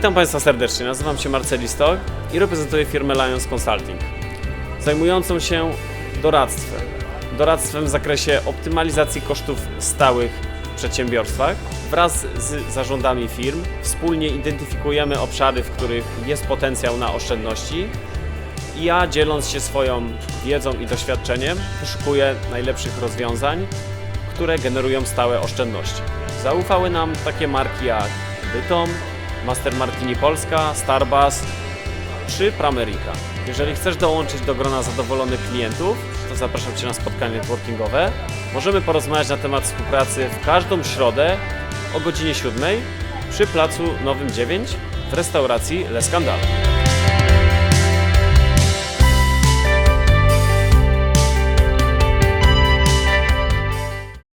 Witam Państwa serdecznie, nazywam się Marceli Stok i reprezentuję firmę Lions Consulting, zajmującą się doradztwem. Doradztwem w zakresie optymalizacji kosztów stałych w przedsiębiorstwach. Wraz z zarządami firm wspólnie identyfikujemy obszary, w których jest potencjał na oszczędności i ja dzieląc się swoją wiedzą i doświadczeniem poszukuję najlepszych rozwiązań, które generują stałe oszczędności. Zaufały nam takie marki jak Bytom, Master Martini Polska, Starbucks czy Pramerica. Jeżeli chcesz dołączyć do grona zadowolonych klientów, to zapraszam Cię na spotkanie networkingowe. Możemy porozmawiać na temat współpracy w każdą środę o godzinie 7 przy placu Nowym 9 w restauracji Le Scandale.